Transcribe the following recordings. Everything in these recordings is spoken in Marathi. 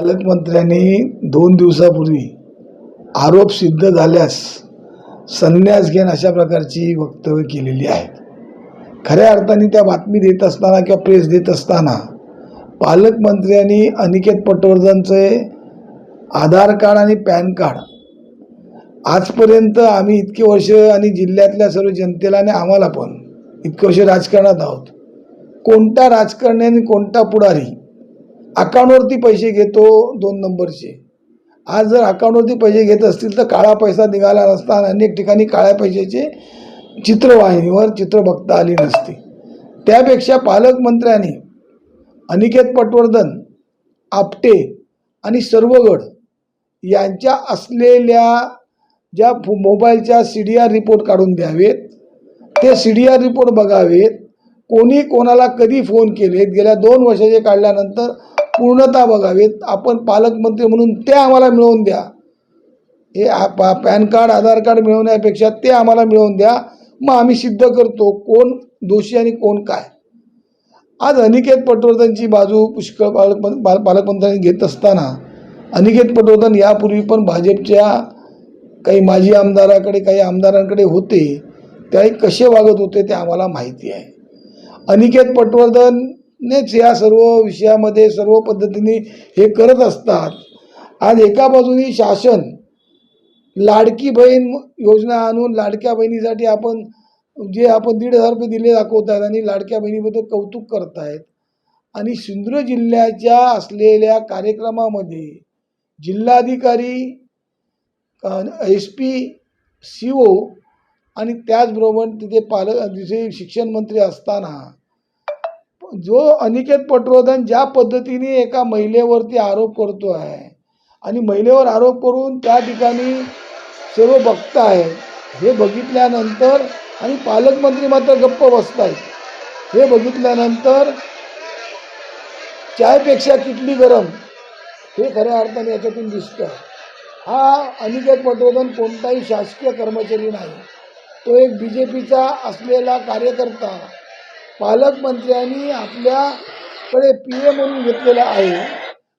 पालकमंत्र्यांनी दोन दिवसापूर्वी आरोप सिद्ध झाल्यास संन्यास घेण अशा प्रकारची वक्तव्य केलेली आहेत. खऱ्या अर्थाने त्या बातमी देत असताना किंवा प्रेस देत असताना पालकमंत्र्यांनी अनिकेत पटवर्धनचे आधार कार्ड आणि पॅन कार्ड आजपर्यंत आम्ही इतके वर्ष आणि जिल्ह्यातल्या सर्व जनतेला आणि आम्हाला पण इतके वर्ष राजकारणात आहोत. कोणता राजकारणी आणि कोणता पुढारी अकाउंटवरती पैसे घेतो दोन नंबरचे. आज जर अकाउंटवरती पैसे घेत असतील तर काळा पैसा निघाला नसता आणि अनेक ठिकाणी काळ्या पैशाचे चित्रवाहिनीवर चित्र बघता आली नसती. त्यापेक्षा पालकमंत्र्यांनी अनिकेत पटवर्धन आपटे आणि सर्वगड यांच्या असलेल्या ज्या मोबाईलच्या सी डी आर रिपोर्ट काढून द्यावेत. ते सी डी आर रिपोर्ट बघावेत. कोणी कोणाला कधी फोन केलेत? गेल्या दोन वर्षाचे काढल्यानंतर पूर्णता बघावेत. आपण पालकमंत्री म्हणून ते आम्हाला मिळवून द्या. हे पा पॅन कार्ड आधार कार्ड मिळवण्यापेक्षा ते आम्हाला मिळवून द्या. मग आम्ही सिद्ध करतो कोण दोषी आणि कोण काय. आज अनिकेत पटवर्धनची बाजू पुष्कळ पालक पालकमंत्र्यांनी घेत असताना अनिकेत पटवर्धन यापूर्वी पण भाजपच्या काही माजी आमदाराकडे काही आमदारांकडे होते. त्याही कसे वागत होते ते आम्हाला माहिती आहे. अनिकेत पटवर्धन नेच या सर्व विषयामध्ये सर्व पद्धतीने हे करत असतात. आज एका बाजूने शासन लाडकी बहीण योजना आणून लाडक्या बहिणीसाठी आपण जे आपण दीड हजार रुपये दिले दाखवत आहेत आणि लाडक्या बहिणीबद्दल कौतुक करतायत. आणि सिंधुदुर्ग जिल्ह्याच्या असलेल्या कार्यक्रमामध्ये जिल्हाधिकारी एस पी सी ओ आणि त्याचबरोबर तिथे पालक तिथे शिक्षण मंत्री असताना जो अनिकेत पटवर्धन ज्या पद्धतीने एका महिलेवरती आरोप करतो आहे आणि महिलेवर आरोप करून त्या ठिकाणी सर्व बघतायत हे बघितल्यानंतर आणि पालकमंत्री मात्र गप्प बसतायत. हे बघितल्यानंतर चायपेक्षा किटली गरम हे खऱ्या अर्थाने याच्यातून दिसतं हा अनिकेत पटवर्धन कोणताही शासकीय कर्मचारी नाही. तो एक बी जे पीचा असलेला कार्यकर्ता पालकमंत्र्यांनी आपल्याकडे पी ए म्हणून घेतलेला आहे.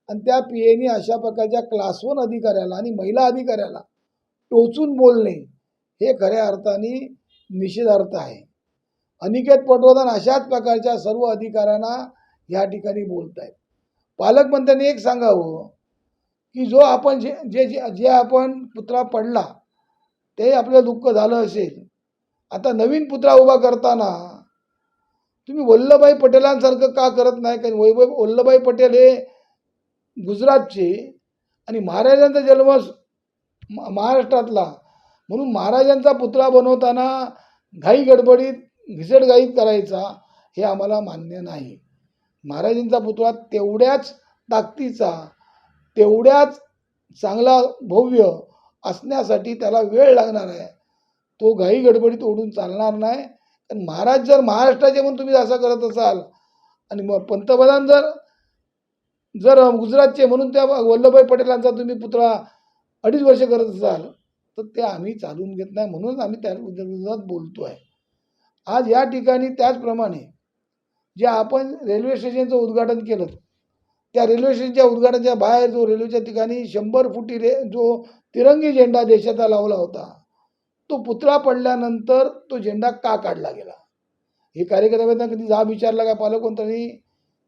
आणि त्या पी एने अशा प्रकारच्या क्लास वन अधिकाऱ्याला आणि महिला अधिकाऱ्याला टोचून बोलणे हे खऱ्या अर्थाने निषेधार्थ आहे. अनिकेत पटवर्धन अशाच प्रकारच्या सर्व अधिकाऱ्यांना या ठिकाणी बोलत आहेत पालकमंत्र्यांनी एक सांगावं की जो आपण जे जे जे जे आपण पुत्रा पडला ते आपलं दुःख झालं असेल. आता नवीन पुत्रा उभा करताना तुम्ही वल्लभभाई पटेलांसारखं का करत नाही? कारण वैभव वल्लभभाई पटेल हे गुजरातचे आणि महाराजांचा जन्म महाराष्ट्रातला. म्हणून महाराजांचा पुतळा बनवताना घाई गडबडीत घिसडघाईत करायचा हे आम्हाला मान्य नाही. महाराजांचा पुतळा तेवढ्याच ताकदीचा तेवढ्याच चांगला भव्य असण्यासाठी त्याला वेळ लागणार आहे. तो घाई गडबडीत ओढून चालणार नाही. कारण महाराज जर महाराष्ट्राचे म्हणून तुम्ही असं करत असाल आणि मग पंतप्रधान जर जर गुजरातचे म्हणून त्या वल्लभभाई पटेलांचा तुम्ही पुतळा अडीच वर्ष करत असाल तर ते आम्ही चालून घेत नाही म्हणून आम्ही त्या विरोधात बोलतो आहे आज या ठिकाणी त्याचप्रमाणे जे आपण रेल्वे स्टेशनचं उद्घाटन केलं त्या रेल्वे स्टेशनच्या उद्घाटनाच्या बाहेर जो रेल्वेच्या ठिकाणी शंभर फुटी रे जो तिरंगी झेंडा देशाचा लावला होता तो पुतळा पडल्यानंतर तो झेंडा का काढला गेला? हे कार्यकर्त्यांना कधी जाब विचारला का पालकमंत्र्यांनी?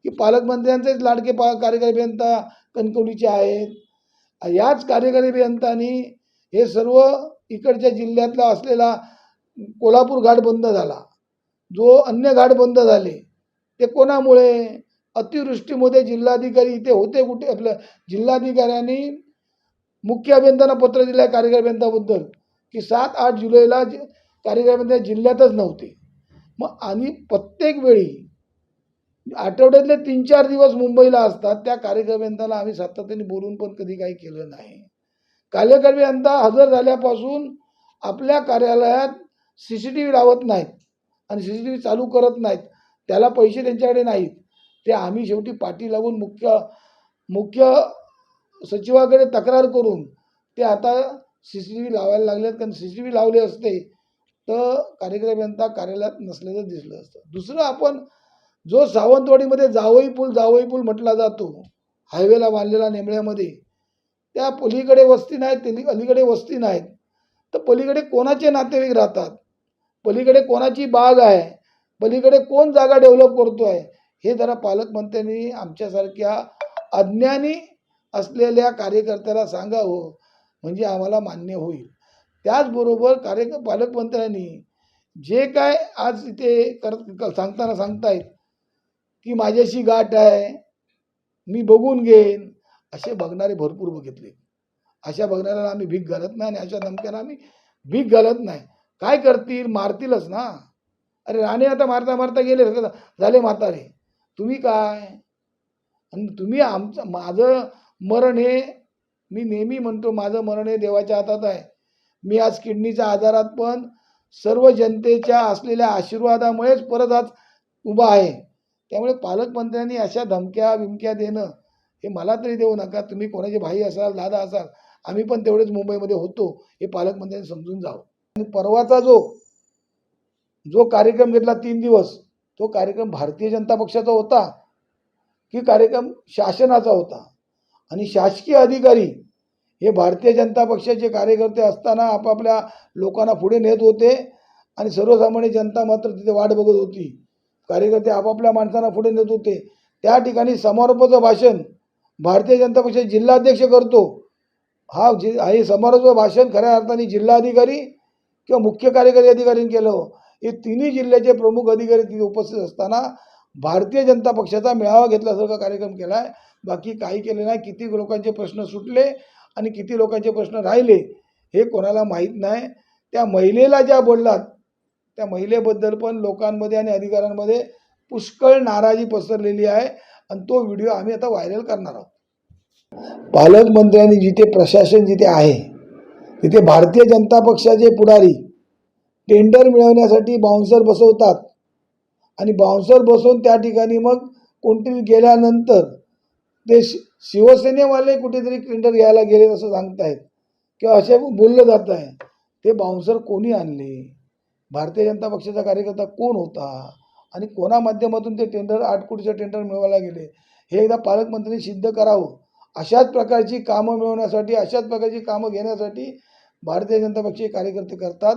की पालकमंत्र्यांचेच लाडके पा कार्यकारी अभियंता कणकवलीचे आहेत. याच कार्यकारी अभियंतांनी हे सर्व इकडच्या जिल्ह्यातला असलेला कोल्हापूर घाट बंद झाला. जो अन्य घाट बंद झाले ते कोणामुळे? अतिवृष्टीमध्ये जिल्हाधिकारी इथे होते कुठे? आपलं जिल्हाधिकाऱ्यांनी मुख्य अभियंत्यांना पत्र दिलं आहे कार्यकारी अभियंताबद्दल की सात आठ जुलैला जे- कार्यकारी जिल्ह्यातच नव्हते. मग आणि प्रत्येक वेळी आठवड्यातले तीन चार दिवस मुंबईला असतात त्या कार्यकर्त्यांना आम्ही सातत्याने बोलून पण कधी काही केलं नाही. कार्यकारी हजर झाल्यापासून आपल्या कार्यालयात सी सी टी व्ही लावत नाहीत आणि सी सी टी व्ही चालू करत नाहीत. त्याला पैसे त्यांच्याकडे नाहीत. ते आम्ही शेवटी पाठी लावून मुख्य मुख्य सचिवाकडे तक्रार करून ते आता सी सी टी व्ही लावायला लागलेत कारण सी सी टी व्ही लावले असते तर कार्यक्रम अभियंता कार्यालयात नसल्याचं दिसलं असतं. दुसरं आपण जो सावंतवाडीमध्ये जावई पूल जावई पूल म्हटला जातो हायवेला बांधलेला नेमळ्यामध्ये त्या पलीकडे वस्ती नाहीत तेली अलीकडे वस्ती नाहीत. तर पलीकडे कोणाचे नातेवाईक राहतात? पलीकडे कोणाची बाग आहे? पलीकडे कोण जागा डेव्हलप करतो आहे हे जरा पालकमंत्र्यांनी आमच्यासारख्या अज्ञानी असलेल्या कार्यकर्त्याला सांगावं. म्हणजे आम्हाला मान्य होईल. त्याचबरोबर कार्य पालकमंत्र्यांनी जे काय आज इथे कर सांगताना सांगतायत की माझ्याशी गाठ आहे मी बघून घेईन असे बघणारे भरपूर बघितले. अशा बघणाऱ्याला आम्ही भीक घालत नाही आणि अशा धमक्याला आम्ही भीक घालत नाही. काय करतील? मारतीलच ना. अरे राणे आता मारता मारता गेले झाले म्हातारे. तुम्ही काय? आणि तुम्ही आमचं माझं मरण हे मी नेहमी म्हणतो माझं मरण हे देवाच्या हातात आहे. मी आज किडनीच्या आजारात पण सर्व जनतेच्या असलेल्या आशीर्वादामुळेच परत आज उभा आहे. त्यामुळे पालकमंत्र्यांनी अशा धमक्या बिमक्या देणं हे मला तरी देऊ नका. तुम्ही कोणाचे भाई असाल दादा असाल आम्ही पण तेवढेच मुंबईमध्ये होतो हे पालकमंत्र्यांनी समजून जावं. आणि परवाचा जो जो कार्यक्रम घेतला तीन दिवस तो कार्यक्रम भारतीय जनता पक्षाचा होता की कार्यक्रम शासनाचा होता? आणि शासकीय अधिकारी हे भारतीय जनता पक्षाचे कार्यकर्ते असताना आपापल्या लोकांना पुढे नेत होते आणि सर्वसामान्य जनता मात्र तिथे वाट बघत होती. कार्यकर्ते आपापल्या माणसांना पुढे नेत होते. त्या ठिकाणी समारोपाचं भाषण भारतीय जनता पक्षाचे जिल्हाध्यक्ष करतो. हा जि हे समारोपाचं भाषण खऱ्या अर्थाने जिल्हाधिकारी किंवा मुख्य कार्यकारी अधिकाऱ्यांनी केलं. हे तिन्ही जिल्ह्याचे प्रमुख अधिकारी तिथे उपस्थित असताना भारतीय जनता पक्षाचा मेळावा घेतल्यासारखा कार्यक्रम केला आहे बाकी काही केले नाही. किती लोकांचे प्रश्न सुटले. आणि किती लोकांचे प्रश्न राहिले हे कोणाला माहीत नाही. त्या महिलेला ज्या बोललात त्या महिलेबद्दल पण लोकांमध्ये आणि अधिकाऱ्यांमध्ये पुष्कळ नाराजी पसरलेली आहे आणि तो व्हिडिओ आम्ही आता व्हायरल करणार आहोत. पालकमंत्र्यांनी जिथे प्रशासन जिथे आहे तिथे भारतीय जनता पक्षाचे पुढारी टेंडर मिळवण्यासाठी बाउन्सर बसवतात. आणि बाउन्सर बसवून त्या ठिकाणी मग कोणतरी गेल्यानंतर ते शि शिवसेनेवाले कुठेतरी टेंडर घ्यायला गेले असं सांगतायत. किंवा असे बोललं जात आहे. ते बाउन्सर कोणी आणले? भारतीय जनता पक्षाचा कार्यकर्ता कोण होता? आणि कोणा माध्यमातून ते टेंडर आठ कोटीचं टेंडर मिळवायला गेले? हे एकदा पालकमंत्र्यांनी सिद्ध करावं. अशाच प्रकारची कामं मिळवण्यासाठी अशाच प्रकारची कामं घेण्यासाठी भारतीय जनता पक्षाचे कार्यकर्ते करतात.